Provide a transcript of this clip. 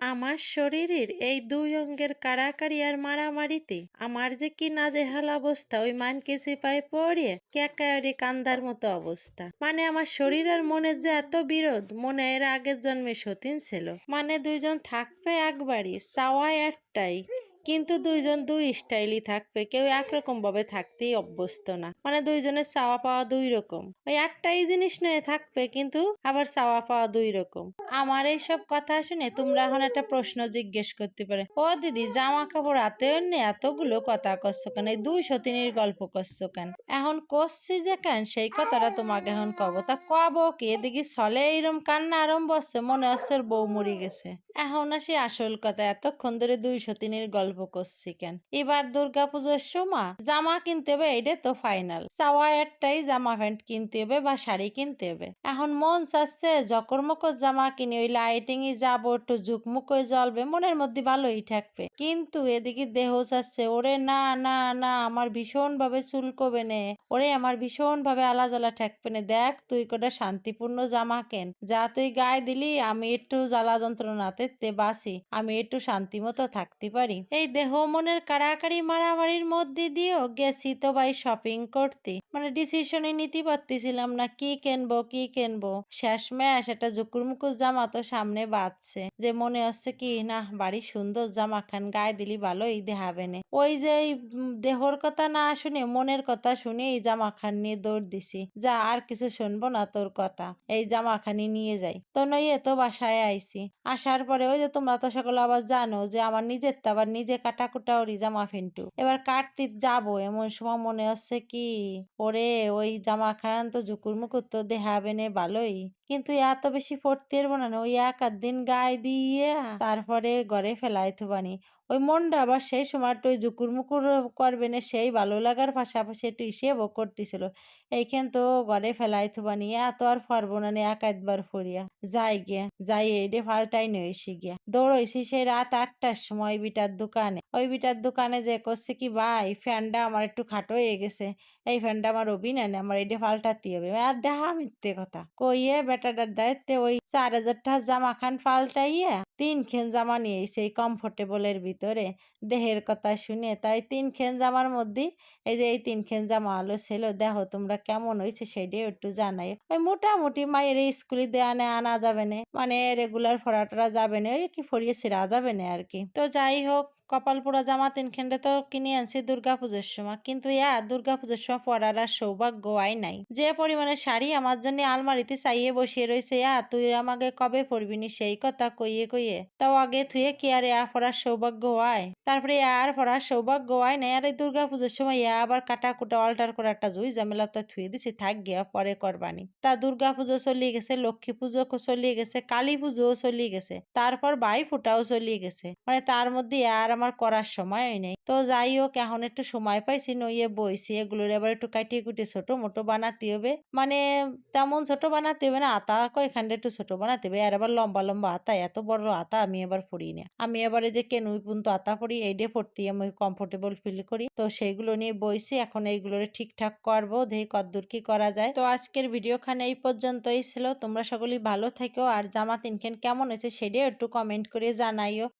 আমার শরীরের এই দুই অঙ্গের কাড়াকাড়ি আর মারামারিতে আমার যে কি নাজেহাল অবস্থা, ওই মানকে সিপাই পড়িয়ে ক্যাকায়রি কান্দার মতো অবস্থা। মানে আমার শরীর আর মনের যে এত বিরোধ, মনে এর আগের জন্মে সতীন ছিল। মানে দুইজন থাকবে একবারই চাওয়া একটাই। কিন্তু দুইজন দুই স্টাইলই থাকবে। কেউ একরকম ভাবে থাকতেই অভ্যস্ত না। মানে দুইজনের চাওয়া পাওয়া দুই রকম। ওই একটাই জিনিস নিয়ে থাকবে, কিন্তু আবার চাওয়া পাওয়া দুই রকম। আমার এই সব কথা শুনে তোমরা এখন একটা প্রশ্ন জিজ্ঞেস করতে পারে। ও দিদি জামা কাপড় হাতে এনে এতগুলো কথা করছ কেন? এই দুই সতিনীর গল্প করছ কেন? এখন করছি যে কেন? সেই কথাটা তোমাকে এখন কব। তা কব কি? এদিকে চলে এইরকম কান্না আরম্ভ হচ্ছে, মনে হচ্ছে বউ মরি গেছে। এখন আসি আসল কথা। এতক্ষণ ধরে দুই সতিনীর গল্প করছি কেন? এবার দুর্গা পুজোর সময় জামা কিনতে হবে, এইটা তো ফাইনাল চাওয়া একটাই জামা প্যান্ট কিনতে হবে বা শাড়ি কিনতে হবে। এখন মন চাচ্ছে জকর মকর জামা কিনে, ওই লাইটিং এ যাব, একটু ঝুকমুক হয়ে জ্বলবে, মনের মধ্যে ভালোই থাকবে। কিন্তু এদিকে দেহ চাচ্ছে, ওরে না না না, আমার ভীষণ ভাবে চুলকবে নে, ওরে আমার ভীষণ ভাবে আলাজালা ঠেকবে নে, দেখ তুই কটা শান্তিপূর্ণ জামা কেন। যা তুই গায়ে দিলি, আমি একটু জ্বালা যন্ত্রণাতে বাসি আমি একটু শান্তি মতো থাকতে পারি। এই দেহ মনের কাড়াকাড়ি মারামারির মধ্যে দিয়েও গেছি তো ভাই শপিং করতে। মানে ডিসিশনে নিতে পারতেছিলাম না, কি কিনবো কি কিনবো। শেষ ম্যাশ একটা জুকুর মুকুর জামা তো সামনে বাঁধছে। যে মনে হচ্ছে কি না বাড়ি সুন্দর জামা খান গায়ে দিলি ভালোই দেখাবে না। ওই যে এই দেহর কথা না শুনে, মনের কথা শুনে এই জামা খান নিয়ে দৌড় দিছি। যা, আর কিছু শুনব না তোর কথা। এই জামা খানি নিয়ে যাই। তো নইয়ে তো বাসায় আইছি। আসার পরে ওই যে তোমরা তো সকলে আবার জানো যে আমার নিজের তো আবার নিজে কাটা কুটা ওরই জামা ফেন্টু এবার কাটতে যাব, এমন সময় মনে হচ্ছে কি, ওরে, ওই জামা খান তো জুকুর মুকুর তো দেহাবেনে ভালোই। কিন্তু এত বেশি পড়তে পারব না ওই এক আধ দিন গায়ে দিয়ে তারপরে ঘরে ফেলাই থুবানি ওই মনটা আবার সেই সময় একটু ওই জুকুর মুকুর করবে না সেই ভালো লাগার পাশাপাশি একটু হিসেবও করতেছিল। এইখান তো ঘরে ফেলাই থুবানি এত আর পারব না এক একবার ফরিয়া যাই গিয়া যাই এইডে ফাল্টাই নই এসে গিয়া দৌড়ইছি সেই রাত আটটার সময় বিটার দোকানে। ওই বিটার দোকানে যে করছে কি ভাই, ফ্যানটা আমার একটু খাটো হয়ে গেছে। এই ফ্যানটা আমার অভিনয় আমার এইটা পাল্টাতে হবে। আর ডাহা মিথ্যে কথা। কইয়ে বেটাটার দায়িত্বে ওই চার হাজার টাকা জামা খান পাল্টাইয়া তিন খেন জামা নিয়ে সেই কমফোর্টেবলের ভিতরে দেহের কথা শুনে তাই তিন খেন জামার মধ্যে এই যে এই তিন খেন জামা আলো ছিল দেখো তোমরা কেমন হয়েছে সেটাই একটু জানাই। ওই মোটামুটি মায়ের স্কুলে দেওয়া নেয় আনা যাবে না মানে রেগুলার ফরাটা যাবে না, ওই কি ফরিয়ে সেরা যাবে না আর কি। তো যাই হোক কপাল পোড়া জামা তিন খেন্ডে তো কিনে আনছি দুর্গা পুজোর সময়, কিন্তু ইয়া দুর্গা পুজোর সময় পরার আর সৌভাগ্য আই নাই। যে পরিমাণে শাড়ি আমার জন্য আলমারিতে চাইয়ে বসিয়ে রয়েছে, ইয়া তুই আমাকে কবে পরবিনি সেই কথা কইয়ে কইয়ে? তাও আগে থুয়ে কি আর ইয়া পরার সৌভাগ্য হয় তারপরে ইয়া আর পরার সৌভাগ্য হয় না আর এই দুর্গা পুজোর সময় ইয়া আবার কাটা কুটা অল্টার করে একটা জুই ঝামেলা তো থুয়ে দিছি, থাক গিয়া পরে করবানি। তা দুর্গা পুজো চলিয়ে গেছে লক্ষ্মী পুজো চলিয়ে গেছে কালী পুজোও চলিয়ে গেছে, তারপর বাই ফুটাও চলিয়ে গেছে। মানে তার মধ্যে আর আমার করার সময়ই নেই। তো যাই হোক এখন একটু সময় পাইছি, নইয়ে বইছি, এগুলোর এবার একটু কাটিয়ে কুটিয়ে ছোট মোটো বানাতে হবে। মানে তেমন ছোট বানাতে হবে না, আতা এখানটা একটু ছোট বানাতে হবে, আর আবার লম্বা লম্বা আতা, এত বড় আতা আমি এবার পড়ি না। আমি এবারে যে কেনুই পুন্ত আতা পড়ি, এইডে পড়তে আমি কমফোর্টেবল ফিল করি। তো সেইগুলো নিয়ে বইছি, এখন এইগুলোরে ঠিকঠাক করব, দেখি কদ্দূর কি করা যায়। তো আজকের ভিডিও খানে এই পর্যন্তই ছিল, তোমরা সকলেই ভালো থেকো, আর জামা তিনখান কেমন হয়েছে সেটাও একটু কমেন্ট করে জানাইও।